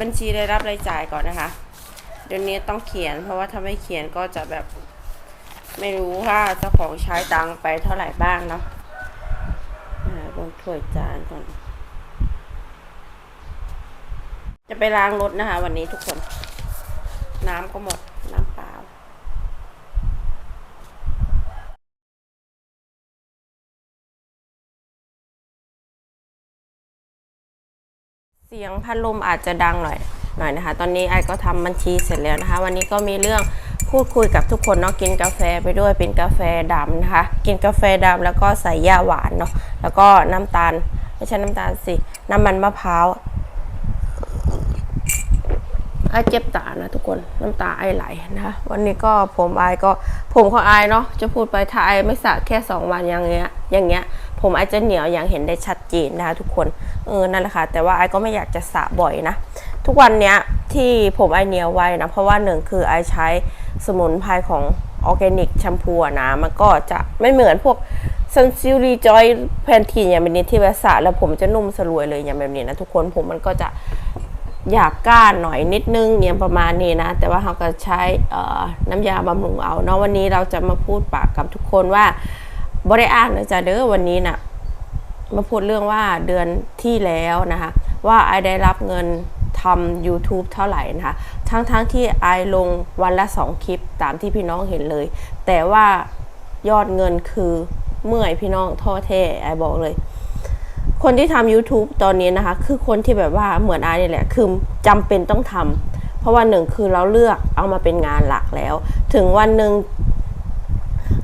บัญชีรายรับรายจ่ายก่อนนะคะ เดี๋ยวนี้ต้องเขียน เพราะว่าถ้าไม่เขียนก็จะแบบ ไม่รู้ว่าเจ้าของใช้ตังค์ไปเท่าไหร่บ้างเนาะอ่าลงถ้วยจานก่อน จะไปล้างรถนะคะ วันนี้ทุกคน น้ำก็หมด น้ำเปล่า เสียงพัดลมอาจจะดังหน่อยหน่อยนะคะ ตอนนี้ไอก็ทำบัญชีเสร็จแล้วนะคะ วันนี้ก็มีเรื่องพูดคุยกับทุกคนเนาะกินกาแฟไปด้วยเป็นกาแฟดำนะคะ กินกาแฟดำแล้วก็ใส่ยาหวานเนาะแล้วก็น้ำตาลไม่ใช่น้ำตาลสิน้ำมันมะพร้าวไอเจ็บตานะทุกคนน้ำตาไอไหลนะคะวันนี้ก็ผมไอก็ผมของไอเนาะจะพูดไปถ้าไอไม่สระแค่สองวันอย่างเงี้ยอย่างเงี้ย ผมอาจจะเหนียวอย่างเห็นได้ชัดเจนนะคะทุกคนเออนั่นแหละค่ะแต่ว่าไอก็ไม่อยากจะสระบ่อยนะ ทุกวันเนี้ยที่ผมไอเหนียวไว้นะเพราะว่าหนึ่งคือไอใช้สมุนไพรของออร์แกนิกแชมพูนะมันก็จะไม่เหมือนพวกซันซิลรีจอยแพนทีนอย่างแบบนี้ที่แบบสระแล้วผมจะนุ่มสลวยเลยอย่างแบบนี้นะทุกคนผมมันก็จะหยาบก้านหน่อยนิดนึงเนี่ยประมาณนี้นะ แต่ว่าเราก็ใช้น้ำยาบำรุงเอาเนาะวันนี้เราจะมาพูดปากกับทุกคนว่า บริอ่านนะจ๊ะเด้อวันนี้น่ะมาพูดเรื่องว่าเดือนที่แล้วนะคะ ว่าไอได้รับเงินทำ YouTube เท่าไหร่นะคะทั้งๆทที่ไอลงวันละ 2 คลิปตามที่พี่น้องเห็นเลย แต่ว่ายอดเงินคือเมื่อยพี่น้องท้อแท้ไอบอกเลย คนที่ทำ YouTube ตอนนี้นะคะ คือคนที่แบบว่าเหมือนอาเนี่ยแหละ คือจำเป็นต้องทำเพราะว่าหนึ่งคือเราเลือกเอามาเป็นงานหลักแล้ว ถึงวันหนึ่ง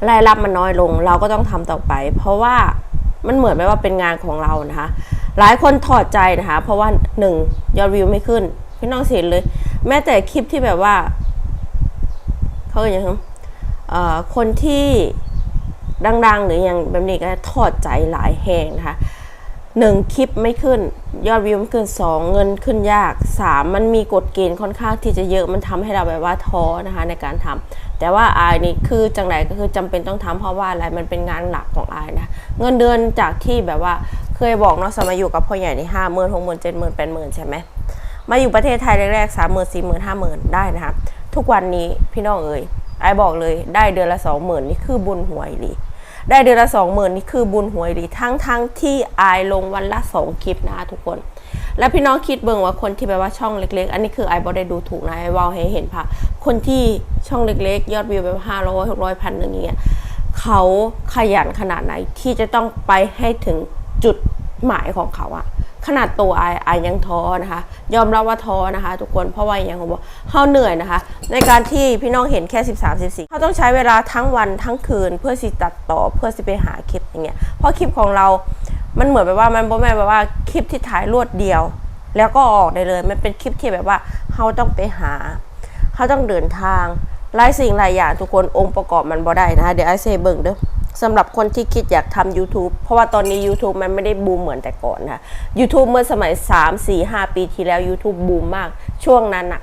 รายรับมันน้อยลง เราก็ต้องทำต่อไป เพราะว่ามันเหมือนแบบว่าเป็นงานของเรานะคะ หลายคนถอดใจนะคะ เพราะว่าหนึ่งยอดวิวไม่ขึ้นพี่น้องเห็นเลย แม้แต่คลิปที่แบบว่าเขาเรียกยังไงคนที่ดัง ๆ หรืออย่างแบบนี้ก็ถอดใจหลายแห่งนะคะหนึ่งคลิปไม่ขึ้น ยอดวิวไม่ขึ้นสองเงินขึ้นยากสามมันมีกฎเกณฑ์ค่อนข้างที่จะเยอะมันทำให้เราแบบว่าท้อนะคะในการทำ แต่ว่าอายนี่คือจังไรก็คือจำเป็นต้องทำเพราะว่าอะไรมันเป็นงานหลักของอายนะเงินเดือนจากที่แบบว่าเคยบอกเนาะสมัยอยู่กับพ่อใหญ่ในห้าหมื่นหกหมื่นเจ็ดหมื่นแปดหมื่นใช่ไหมมาอยู่ประเทศไทยแรกๆสามหมื่นสี่หมื่นห้าหมื่นได้นะคะทุกวันนี้พี่น้องเอ๋ยไอบอกเลยได้เดือนละสองหมื่นนี่คือบุญหวยดีได้เดือนละสองหมื่นนี่คือบุญหวยดีทั้งทั้งที่อายลงวันละสองคลิปนะคะทุกคน แล้วพี่น้องคิดเบิ่งว่าคนที่แบบว่าช่องเล็ก ๆ อันนี้คือไอ้บอได้ดูถูกนะไอ้ว่าให้เห็นภาพคนที่ช่องเล็ก ๆ ยอดวิวแบบห้าร้อยหกร้อยพันหนึ่งอย่างเงี้ยเขาขยันขนาดไหนที่จะต้องไปให้ถึงจุดหมายของเขาอะขนาดตัวไอไอยังท้อนะคะ ยอมรับว่าท้อนะคะ ทุกคนเพราะว่าอย่างผมบอกเขาเหนื่อยนะคะ ในการที่พี่น้องเห็นแค่ 13 14เขาต้องใช้เวลาทั้งวันทั้งคืนเพื่อสิตัดต่อเพื่อสิไปหาคลิปอย่างเงี้ยเพราะคลิปของเรา มันเหมือนแบบว่ามันบ่แม่นแบบว่าคลิปที่ถ่ายรวดเดียว แล้วก็ออกได้เลย มันเป็นคลิปที่แบบว่าเขาต้องไปหาเขาต้องเดินทางหลายสิ่งหลายอย่างทุกคนองค์ประกอบมันบ่ได้นะคะเดี๋ยวไอเซเบิ่งเด้อสำหรับคนที่คิดอยากทำ YouTube เพราะว่าตอนนี้ YouTube มันไม่ได้บูมเหมือนแต่ก่อนนะคะ YouTube เมื่อสมัย 3 4 5 ปีที่แล้ว YouTube บูมมาก ช่วงนั้นอะ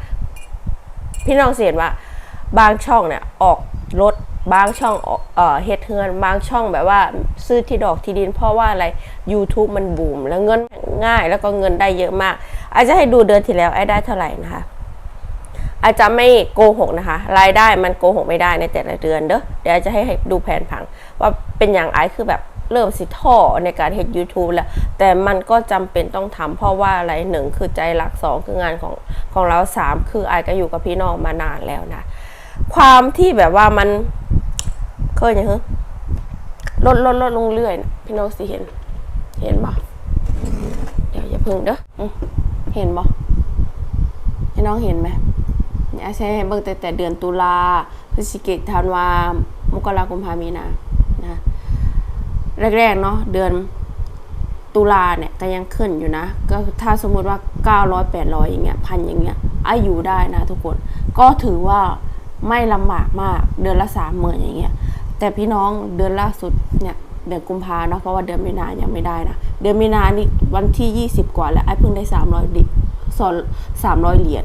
พี่น้องเห็นว่าบางช่องเนี่ยออกรถ บางช่องเอ่อเฮ็ดเฮือน บางช่องแบบว่า ซื้อที่ดอกที่ดินเพราะว่าอะไร YouTube มันบูม แล้วเงินง่ายแล้วก็เงินได้เยอะมาก อาจจะให้ดูเดือนที่แล้วไอ้ได้เท่าไหร่นะคะ อาจจะไม่โกหกนะคะ รายได้มันโกหกไม่ได้ในแต่ละเดือนเด้อเดี๋ยวจะให้ดูแผนผัง ว่าเป็นอย่างไอคือแบบเริ่มสิท่อในการเฮ็ด YouTube แล้ว แต่มันก็จำเป็นต้องทำเพราะว่าอะไรหนึ่งคือใจรักสองคืองานของของเราสามคือไอก็อยู่กับพี่น้องมานานแล้วนะ ความที่แบบว่ามัน ยอย่างเหรอลดลดลดลงเรื่อยนะพี่น้องสิเห็น เห็นบ่เดี๋ยวอย่าพึ่งเด้อเห็นบ่พี่น้องเห็นไหมเนี่ยใช้เบิ่งแต่แต่เดือนตุลาพฤศจิกายนธันวามกราคมพามีนานะแรกๆเนาะเดือนตุลาเนี่ยก็ยังขึ้นอยู่นะ ก็ถ้าสมมุติว่า 900 800 อย่างเงี้ยพันอย่างเงี้ยอาอยู่ได้นะทุกคน ก็ถือว่าไม่ลำบากมากเดือนละสามหมื่นอย่างเงี้ย แต่พี่น้องเดือนล่าสุดเนี่ยเดือนกุมภาเนาะเพราะว่าเดือนมีนายังไม่ได้นะเดือนมีนานี่วันที่ 20 กว่าแล้วไอ้เพิ่งได้300ดิสอน300เหรียญ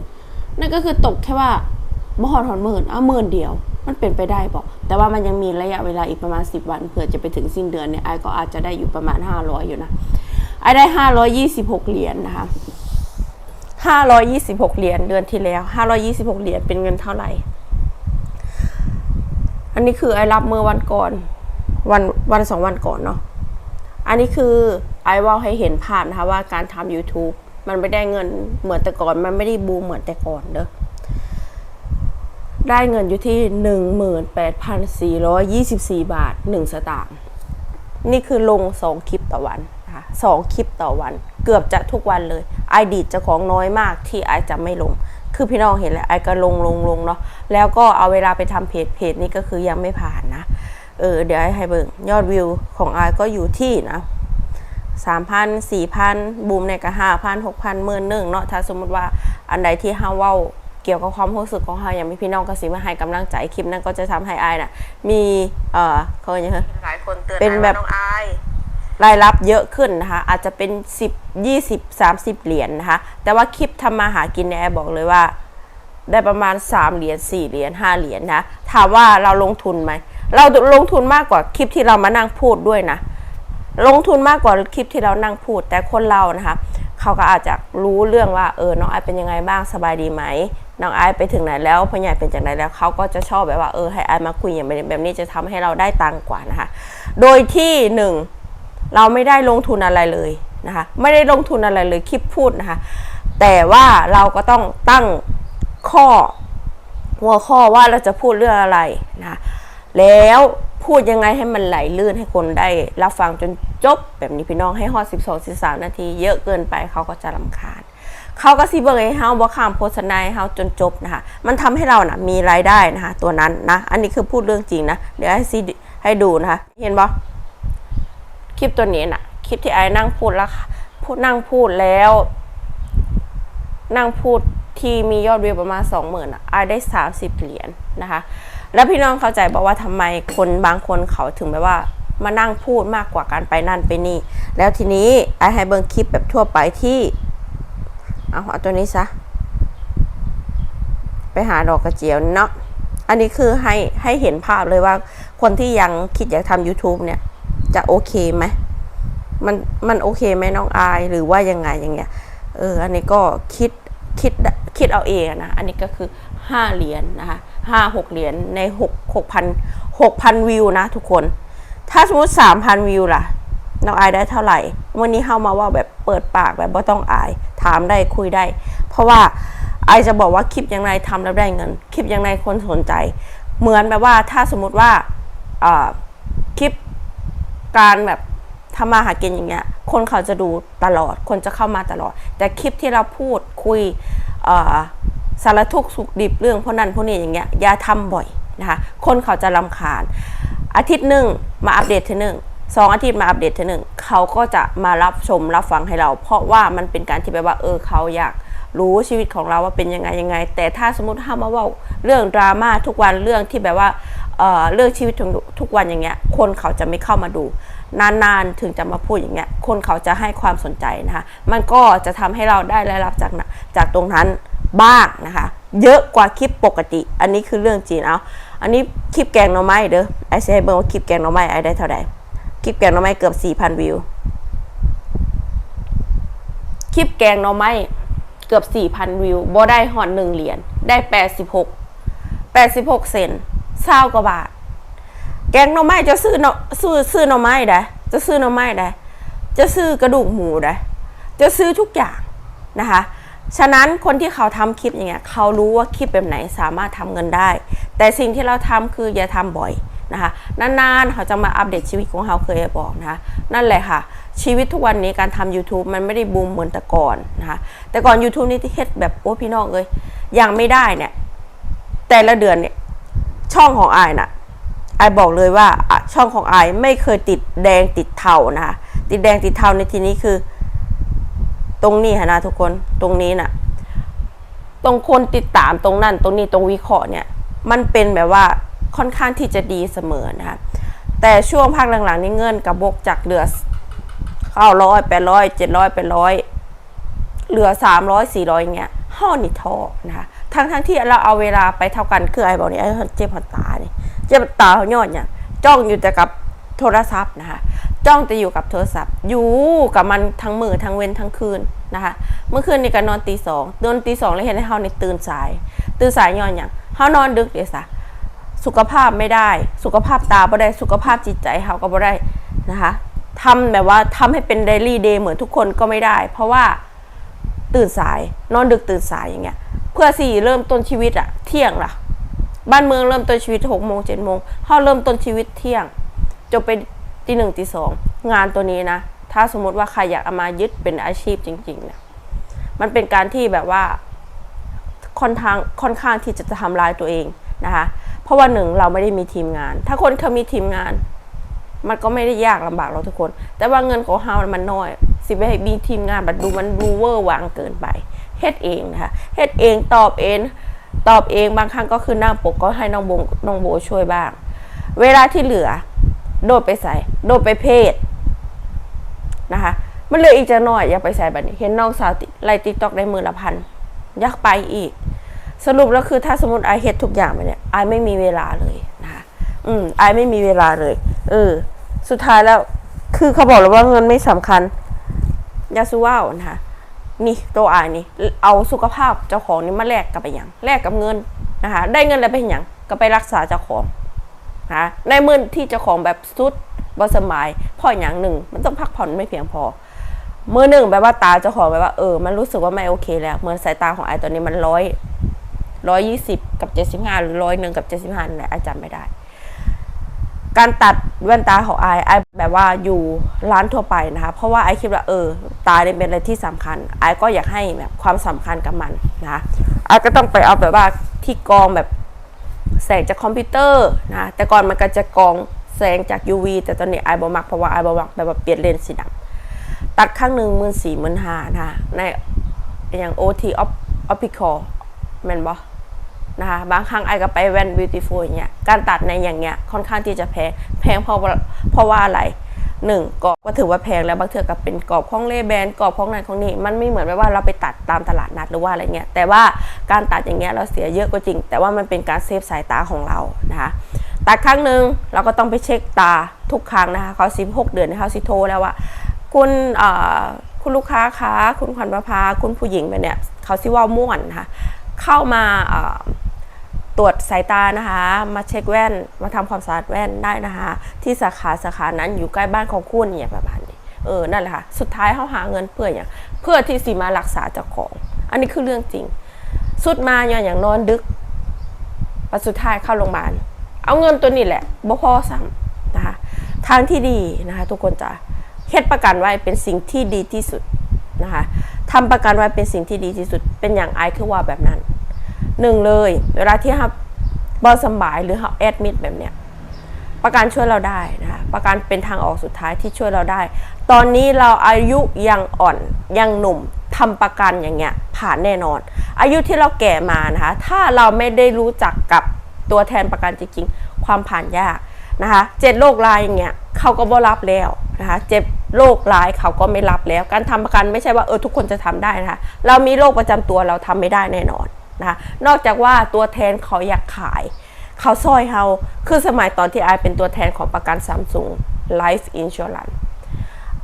นั่นก็คือตกแค่ว่าบ่หอดหอนหมื่นเอาหมื่นเดียว มันเป็นไปได้บอกแต่ว่ามันยังมีระยะเวลาอีกประมาณ 10 วันเผื่อจะไปถึงสิ้นเดือนเนี่ยไอ้ก็อาจจะได้อยู่ประมาณ 500 อยู่นะไอ้ได้ 526 เหรียญนะคะ526 เหรียญเดือนที่แล้ว 526 เหรียญเป็นเงินเท่าไหร่ อันนี้คือไอรับเมื่อวันก่อน วันวันสองวันก่อนเนาะ อันนี้คือไอว่าให้เห็นภาพนะคะว่าการทำ YouTube มันไม่ได้เงินเหมือนแต่ก่อน มันไม่ได้บูมเหมือนแต่ก่อนเด้อ ได้เงินอยู่ที่ 18,424 บาท 1 สตางค์ นี่คือลง 2 คลิปต่อวันนะคะสองคลิปต่อวัน เกือบจะทุกวันเลยไอดีดเจะของน้อยมากที่ไอจะไม่ลง คือพี่น้องเห็นแหละไอก็ลงลงลงเนาะแล้วก็เอาเวลาไปทำเพจเพจนี้ก็คือยังไม่ผ่านนะเออเดี๋ยวไอให้เบิ่งยอดวิวของไอก็อยู่ที่นะสามพันสี่พันบูมในก็ห้าพันหกพันหมื่นหนึ่งเนาะถ้าสมมติว่าอันใดที่ห้าเว้าเกี่ยวกับความรู้สึกของเฮาอย่างมีพี่น้องกสิมาให้กำลังใจคลิปนั้นก็จะทำให้อายน่ะมีเอ่อเขาเรียกว่าหลายคนเตือนเป็นแบบ รายรับเยอะขึ้นนะคะ อาจจะเป็น 10 20 30 เหรียญนะคะ แต่ว่าคลิปทำมาหากินเนี่ยแอร์บอกเลยว่า ได้ประมาณ 3 เหรียญ4เหรียญ5เหรียญนะถามว่าเราลงทุนไหม เราลงทุนมากกว่าคลิปที่เรามานั่งพูดด้วยนะ ลงทุนมากกว่าคลิปที่เรานั่งพูด แต่คนเรานะคะเขาก็อาจจะรู้เรื่องว่าเออน้องไอเป็นยังไงบ้างสบายดีไหมน้องไอไปถึงไหนแล้วพ่อใหญ่เป็นจากไหนแล้วเขาก็จะชอบแบบว่าเออให้ไอมาคุยอย่างแบบนี้จะทำให้เราได้ตังกว่านะคะ โดยที่หนึ่ง เราไม่ได้ลงทุนอะไรเลยนะคะ ไม่ได้ลงทุนอะไรเลยคลิปพูดนะคะ แต่ว่าเราก็ต้องตั้งข้อหัวข้อว่าเราจะพูดเรื่องอะไรนะแล้วพูดยังไงให้มันไหลลื่นให้คนได้รับฟังจนจบแบบนี้พี่น้องให้ฮอด12 13นาที เยอะเกินไปเขาก็จะลำคาญเขาก็สิเบิ่งให้เฮาบ่ข้ามโฆษณาให้เฮาจนจบนะคะมันทำให้เรานะมีรายได้นะคะตัวนั้นนะอันนี้คือพูดเรื่องจริงนะเดี๋ยวให้ซีให้ดูนะคะเห็นบ่ คลิปตัวนี้น่ะ คลิปที่ไอ้นั่งพูดแล้วพูดนั่งพูดแล้ว นั่งพูดที่มียอดวิวประมาณสองหมื่นอะไอได้สามสิบเหรียญนะคะ แล้วพี่น้องเข้าใจบอกว่าทำไมคนบางคนเขาถึงแบบว่ามานั่งพูดมากกว่าการไปนั่นไปนี่ แล้วทีนี้ไอ้ให้เบิ่งคลิปแบบทั่วไปที่เอาเอาตัวนี้ซะ ไปหาดอกกระเจียวเนาะอันนี้คือให้ให้เห็นภาพเลยว่าคนที่ยังคิดอยากทำ YouTube เนี่ย จะโอเคไหมมันมันโอเคไหมน้องอายหรือว่ายังไงอย่างเงี้ยเอออันนี้ก็คิดคิดคิดเอาเองนะอันนี้ก็คือห้าเหรียญนะคะห้าหกเหรียญในหกหกพันหกพันวิวนะทุกคน ถ้าสมมติสามพันวิวล่ะน้องอายได้เท่าไหร่ วันนี้เข้ามาว่าแบบเปิดปากแบบไม่ต้องอาย ถามได้คุยได้ เพราะว่าไอจะบอกว่าคลิปยังไงทำแล้วได้เงิน คลิปยังไงคนสนใจ เหมือนแบบว่าถ้าสมมติว่าคลิป การแบบทำมาหากินอย่างเงี้ย คนเขาจะดูตลอด คนจะเข้ามาตลอด แต่คลิปที่เราพูดคุยสารทุกสุขดิบเรื่องพวกนั้นพวกนี้อย่างเงี้ยอย่าทำบ่อยนะคะ คนเขาจะลำคาญ อาทิตย์หนึ่งมาอัปเดตทีหนึ่งสองอาทิตย์มาอัปเดตทีหนึ่งเขาก็จะมารับชมรับฟังให้เรา เพราะว่ามันเป็นการที่แบบว่าเออเขาอยากรู้ชีวิตของเราว่าเป็นยังไงยังไง แต่ถ้าสมมติถ้ามาว่าเรื่องดราม่าทุกวันเรื่องที่แบบว่า เอ่อเรื่องชีวิตทุกวันอย่างเงี้ย คนเขาจะไม่เข้ามาดู นานๆถึงจะมาพูดอย่างเงี้ย คนเขาจะให้ความสนใจนะคะ มันก็จะทำให้เราได้รายรับจากจากตรงนั้นบ้างนะคะ เยอะกว่าคลิปปกติ อันนี้คือเรื่องจริงเอาอันนี้คลิปแกงหน่อไม้เด้อไอเซเบิร์ว่าคลิปแกงหน่อไม้ไอได้เท่าไหร่คลิปแกงหน่อไม้เกือบ4,000วิว คลิปแกงหน่อไม้เกือบ4,000วิวบ่ได้หอนหนึ่งเหรียญได้86 86เซน เศร้ากว่าบาท แกงหน่อไม้จะซื้อหน่อซื้อซื้อหน่อไม้ได้จะซื้อหน่อไม้ได้จะซื้อกระดูกหมูได้จะซื้อทุกอย่างนะคะ ฉะนั้นคนที่เขาทำคลิปอย่างเงี้ยเขารู้ว่าคลิปแบบไหนสามารถทำเงินได้ แต่สิ่งที่เราทำคืออย่าทำบ่อยนะคะนานๆเขาจะมาอัปเดตชีวิตของเขาเคยบอกนะคะนั่นแหละค่ะ ชีวิตทุกวันนี้การทำ YouTube มันไม่ได้บูมเหมือนแต่ก่อนนะคะแต่ก่อน YouTube นี่ที่เฮ็ดแบบโอ้พี่น้องเอ้ยยังไม่ได้เนี่ยแต่ละเดือนเนี่ย ช่องของไอายน่ะไอบอกเลยว่าช่องของไอไม่เคยติดแดงติดเทานะคะติดแดงติดเทาในที่นี้คือ ตรงนี้ะนะทุกคนตรงนี้น่ะ ตรงคนติดตามตรงนั้น ตรงนี้ตรงวิเคราะห์เนี่ย มันเป็นแบบว่าค่อนข้างที่จะดีเสมอนะคะแต่ช่วงภาคหลังๆนี่เงินกับบกจากเหลือเข้าร้อยแปดร้อยเจ็ดร้อยแปดร้อยเหลือสามร้อยสี่ร้อยเงี้ยห่อนี่ท้อนะคะ ทั้งทั้งที่เราเอาเวลาไปเท่ากันคือไอ้บอกนี่ไอ้เจ็บหัวตาเนี่ยเจ็บตาเขายอดเนี่ยจ้องอยู่แต่กับโทรศัพท์นะคะจ้องแต่อยู่กับโทรศัพท์ อยู่กับมันทั้งมือทั้งเว้นทั้งคืนนะคะเมื่อคืนนี่ก็นอนตีสองนอนตีสองเลยเห็นให้เฮาในตื่นสาย ตื่นสายย้อนอย่างเฮานอนดึกเดี๋ยวซะสุขภาพไม่ได้ สุขภาพตาบ่ได้สุขภาพจิตใจเฮาก็บ่ได้นะคะทำแบบว่าทำให้เป็นเดลี่เดย์เหมือนทุกคนก็ไม่ได้ เพราะว่าตื่นสายนอนดึกตื่นสายอย่างเงี้ย เพื่อสี่เริ่มต้นชีวิตอะเที่ยงล่ะ บ้านเมืองเริ่มต้นชีวิตหกโมงเจ็ดโมงเฮาเริ่มต้นชีวิตเที่ยง จบไปตีหนึ่งตีสองงานตัวนี้นะ ถ้าสมมติว่าใครอยากเอามายึดเป็นอาชีพจริงๆเนี่ยมันเป็นการที่แบบว่าค่อนข้างค่อนข้างที่จะทำลายตัวเองนะคะ เพราะว่าหนึ่งเราไม่ได้มีทีมงาน ถ้าคนเขามีทีมงาน มันก็ไม่ได้ยากลำบากเราทุกคน แต่ว่าเงินของเฮามันน้อย สิไปให้มีทีมงานบัดดูมันดูเวอร์วางเกินไป เฮ็ดเองนะคะเฮ็ดเองตอบเองตอบเองบางครั้งก็คือหน้าปกก็ให้น้องโบน้องโบช่วยบ้าง เวลาที่เหลือ โดดไปใส่ โดดไปเพศนะคะมันเหลืออีกจะหน้อยอยากไปใส่แบบนี้ เห็นน้องสาวไล่ติ๊กตอกได้มือละพันอยากไปอีก สรุปแล้วคือถ้าสมมติไอเฮ็ดทุกอย่างไปเนี่ยไอไม่มีเวลาเลยนะคะอืมไอไม่มีเวลาเลย เออ สุดท้ายแล้ว คือเขาบอกแล้วว่าเงินไม่สำคัญยาสูว่าวนะคะ นี่ตัวอายนี่ เอาสุขภาพเจ้าของนี่มาแลกกับไปหยังแลกกับเงินนะคะ ได้เงินแล้วไปเห็นหยังก็ไปรักษาเจ้าของนะในมือที่เจ้าของแบบสุดบสมายพ่ออย่างหนึ่ง มันต้องพักผ่อนไม่เพียงพอมือหนึ่งแบบว่าตาเจ้าของแบบว่าเออมันรู้สึกว่าไม่โอเคแล้วเหมือนสายตาของไอตอนนี้มันร้อยร้อยยี่สิบกับเจ็ดสิบห้าหรือร้อยหนึ่งกับเจ็ดสิบห้าเนี่ยไอจำไม่ได้ การตัดแว่นตาของไอไอแบบว่าอยู่ร้านทั่วไปนะคะ เพราะว่าไอคิดว่าเออ ตาเนี่ยเป็นอะไรที่สำคัญไอก็อยากให้แบบความสำคัญกับมันนะไอก็ต้องไปเอาแบบว่าที่กองแบบแสงจากคอมพิวเตอร์นะแต่ก่อนมันก็จะกองแสงจาก UV แต่ตอนนี้ไอบอมักเพราะว่าไอบอมักแบบว่าเปลี่ยนเลนส์สีดำตัดข้างหนึ่งหมื่นสี่หมื่นห้านะคะในอย่าง OT optical แมนบอ นะคะบางครั้งไอก็ไปแว่น beautiful อย่างเงี้ยการตัดในอย่างเงี้ยค่อนข้างที่จะแพงแพงเพราะเพราะว่าอะไรหนึ่งกรอบก็ถือว่าแพงแล้วบางเทือกับเป็นกรอบของเลแบนกรอบของนั้นของนี้มันไม่เหมือนแบบว่าเราไปตัดตามตลาดนัดหรือว่าอะไรเงี้ยแต่ว่าการตัดอย่างเงี้ยเราเสียเยอะก็จริง แต่ว่ามันเป็นการเซฟสายตาของเรานะคะตัดครั้งหนึ่งเราก็ต้องไปเช็คตาทุกครั้งนะคะเขาสิบหกเดือนเขาสิโทรแล้วว่าคุณคุณลูกค้าคะคุณขวัญประภาคุณผู้หญิงแบบเนี้ยเขาสิว่าม่วนนะคะเข้ามา ตรวจสายตานะคะ มาเช็คแว่น มาทำความสะอาดแว่นได้นะคะ ที่สาขาสาขานั้นอยู่ใกล้บ้านของคุณเนี่ยประมาณนี้เออนั่นแหละค่ะ สุดท้ายเขาหาเงินเพื่ออย่างเพื่อที่สิมารักษาเจ้าของ อันนี้คือเรื่องจริง สุดมาอย่างอย่างนอนดึกปัสุดท้ายเข้าโรงพยาบาลเอาเงินตัวนี้แหละบ่พอซ้ำนะคะทางที่ดีนะคะ ทุกคนจะเฮ็ดประกันไว้เป็นสิ่งที่ดีที่สุดนะคะทำประกันไว้เป็นสิ่งที่ดีที่สุด เป็นอย่างไอคือว่าแบบนั้น หนึ่งเลย เวลาที่เราบบอสำบายหรือเราแอดมิดแบบเนี้ยประกันช่วยเราได้นะคะประกันเป็นทางออกสุดท้ายที่ช่วยเราได้ ตอนนี้เราอายุยังอ่อนยังหนุ่มทำประกันอย่างเงี้ยผ่านแน่นอน อายุที่เราแก่มานะคะถ้าเราไม่ได้รู้จักกับตัวแทนประกันจริงๆ ความผ่านยากนะคะเจ็ดโรคลายอย่างเงี้ยเขาก็บ่รับแล้วนะคะเจ็บโรคร้ายเขาก็ไม่รับแล้ว การทำประกันไม่ใช่ว่าเออทุกคนจะทำได้นะคะเรามีโรคประจำตัวเราทำไม่ได้แน่นอน นะคะนอกจากว่าตัวแทนเขาอยากขาย เขาซอยเฮาคือสมัยตอนที่ไอเป็นตัวแทนของประกันซัมซุง Life Insurance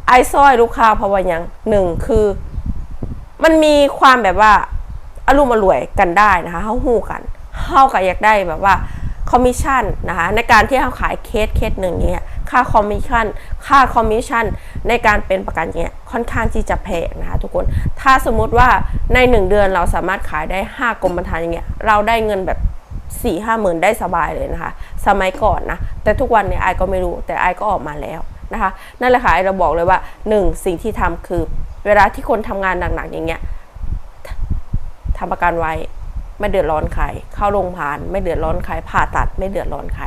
ไอซอยลูกค้าเพราะว่าย่างหนึ่งคือ มันมีความแบบว่าอารมณ์อรวยกันได้นะคะเฮาหู้กันเฮาก็อยากได้แบบว่าคอมมิชชั่นนะคะในการที่เราขายเคสเคสหนึ่งเนี่ย ค่าคอมมิชชั่นค่าคอมมิชชั่นในการเป็นประกันเนี่ยค่อนข้างที่จะแพงนะคะทุกคนถ้าสมมุติว่าใน 1 เดือนเราสามารถขายได้ 5กรมธรรม์อย่างเงี้ยเราได้เงินแบบ4ี่ห้าหมื่นได้สบายเลยนะคะ สมัยก่อนนะ แต่ทุกวันเนี่ยไอก็ไม่รู้แต่ไอก็ออกมาแล้วนะคะ นั่นแหละค่ะไอเราบอกเลยว่า1สิ่งที่ทำคือ เวลาที่คนทำงานหนักๆอย่างเงี้ยทำประกันไว้ไม่เดือดร้อนใคร เข้าโรงพยาบาลไม่เดือดร้อนใครผ่าตัดไม่เดือดร้อนใคร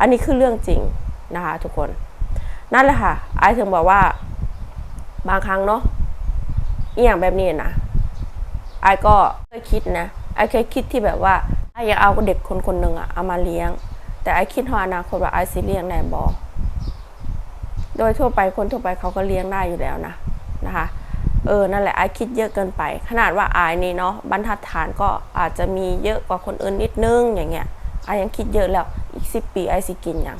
อันนี้คือเรื่องจริง นะคะ ทุกคน นั่นแหละค่ะ ไอถึงบอกว่า บางครั้งเนาะอย่างแบบนี้นะไอก็เคยคิดนะ ไอเคยคิดที่แบบว่าไออยากเอาเด็กคนคนหนึ่งอะเอามาเลี้ยง แต่ไอคิดว่าอนาคตว่าไอสิเลี้ยงแน่บอโดยทั่วไปคนทั่วไปเขาก็เลี้ยงได้อยู่แล้วนะนะคะ เออ นั่นแหละไอคิดเยอะเกินไป ขนาดว่าไอนี่เนาะบรรทัดฐานก็อาจจะมีเยอะกว่าคนอื่นนิดนึงอย่างเงี้ยไอยังคิดเยอะแล้วอีกสิปีไอสิกินอย่าง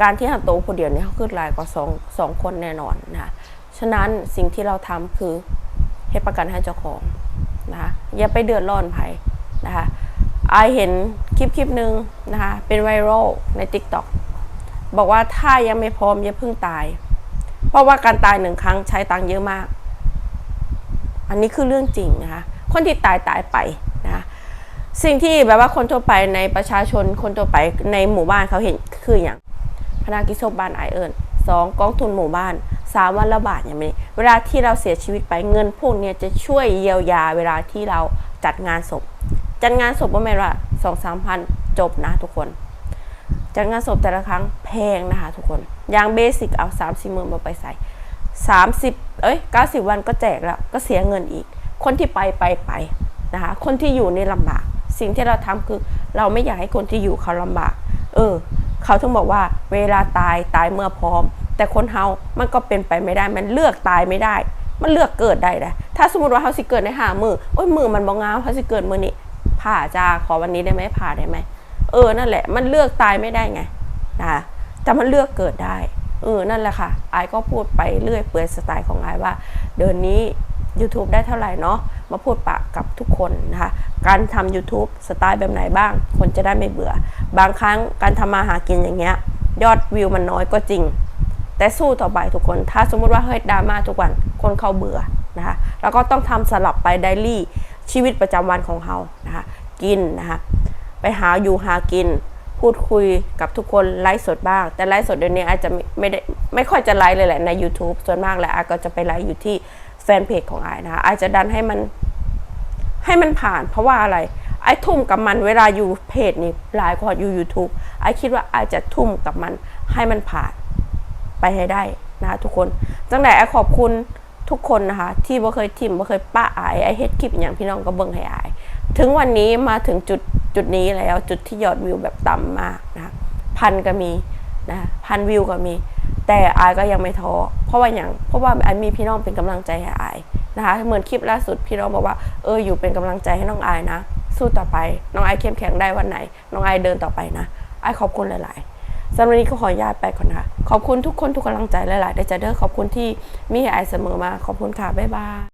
การที่เราโตคนเดียวเนี่ยเขาขึ้นหลายกว่าสองสองคนแน่นอนนะคะฉะนั้นสิ่งที่เราทำคือให้ประกันให้เจ้าของนะคะอย่าไปเดือดร้อนไผนะคะไอเห็นคลิปคลิปหนึ่งนะคะเป็นไวรัลใน TikTok บอกว่าถ้ายังไม่พร้อมอย่าเพิ่งตาย เพราะว่าการตายหนึ่งครั้งใช้ตังค์เยอะมาก อันนี้คือเรื่องจริงนะคะคนที่ตายตายไปนะคะสิ่งที่แบบว่าคนทั่วไปในประชาชนคนทั่วไปในหมู่บ้านเขาเห็นคืออย่าง พนักกิจศพบ้านไอเอิญสองกองทุนหมู่บ้านสามวันละบาทอย่างนี้เวลาที่เราเสียชีวิตไปเงินพวกนี้จะช่วยเยียวยาเวลาที่เราจัดงานศพ จัดงานศพว่าไม่ว่าสองสามพันจบนะทุกคน จัดงานศพแต่ละครั้งแพงนะคะทุกคนอย่างเบสิกเอาสามสี่หมื่นมาไปใส่สามสิบเอ้ยเก้าสิบวันก็แจกแล้วก็เสียเงินอีก คนที่ไปไปไปนะคะคนที่อยู่ในี่ลำบาก สิ่งที่เราทำคือเราไม่อยากให้คนที่อยู่เขาลำบาก เออ เขาถึงบอกว่าเวลาตายตายเมื่อพร้อม แต่คนเฮามันก็เป็นไปไม่ได้มันเลือกตายไม่ได้ มันเลือกเกิดได้แหละถ้าสมมติว่าเฮาสิเกิดในหามือโอ้ยมือมันบองงามเฮาสิเกิดมือนี้ผ่าจ้าขอวันนี้ได้ไหมผ่าได้ไหมเออนั่นแหละ มันเลือกตายไม่ได้ไงนะคะแต่มันเลือกเกิดได้เออนั่นแหละค่ะไอายก็พูดไปเรื่อยเปื่อยสไตล์ของไอายว่า เดือนนี้ YouTube ได้เท่าไหร่เนาะมาพูดปะกับทุกคนนะคะ การทำ YouTube สไตล์แบบไหนบ้าง คนจะได้ไม่เบื่อ บางครั้งการทำมาหากินอย่างเงี้ย ยอดวิวมันน้อยก็จริง แต่สู้ต่อไปทุกคน ถ้าสมมุติว่าเฮ้ยดราม่าทุกวัน คนเขาเบื่อนะคะ แล้วก็ต้องทำสลับไปไดลี่ชีวิตประจำวันของเขานะคะ กินนะคะ ไปหาอยู่หากิน พูดคุยกับทุกคนไลฟ์สดบ้าง แต่ไลฟ์สดเดี๋ยวนี้อาจจะไม่ไม่ได้ไม่ค่อยจะไลฟ์เลยแหละใน YouTube ส่วนมากแหละอาก็จะไปไลฟ์อยู่ที่ แฟนเพจของไอายนะคะอจะดันให้มันให้มันผ่าน เพราะว่าอะไรไอทุ่มกับมันเวลาอยู่เพจนี่ไลฟ์กว่าอยู่ YouTube ไอคิดว่าไอจะทุ่มกับมันให้มันผ่านไปให้ได้นะคะทุกคนจังไหนไอขอบคุณทุกคนนะคะ ที่บ่เคยทิมบ่เคยป้าไอไอเฮ็ดคลิปอย่างพี่น้องก็เบิ่งให้ไอถึงวันนี้มาถึงจุดจุดนี้แล้วจุดที่ยอดวิวแบบต่ำมากนะพันก็มีนะพันวิวก็มี แต่อายก็ยังไม่ท้อเพราะว่าอย่างเพราะว่าไอมีพี่น้องเป็นกำลังใจให้อายนะคะ เหมือนคลิปล่าสุดพี่น้องบอกว่าเอออยู่เป็นกำลังใจให้น้องอายนะ สู้ต่อไป น้องอายเข้มแข็งได้วันไหน น้องอายเดินต่อไปนะอายขอบคุณหลาย ๆสำหรับวันนี้ก็ขออนุญาตไปก่อนนะคะขอบคุณทุกคนทุกกำลังใจหลายๆได้จะเด้อขอบคุณที่มีให้ไอายเสมอมาขอบคุณค่ะบ๊ายบาย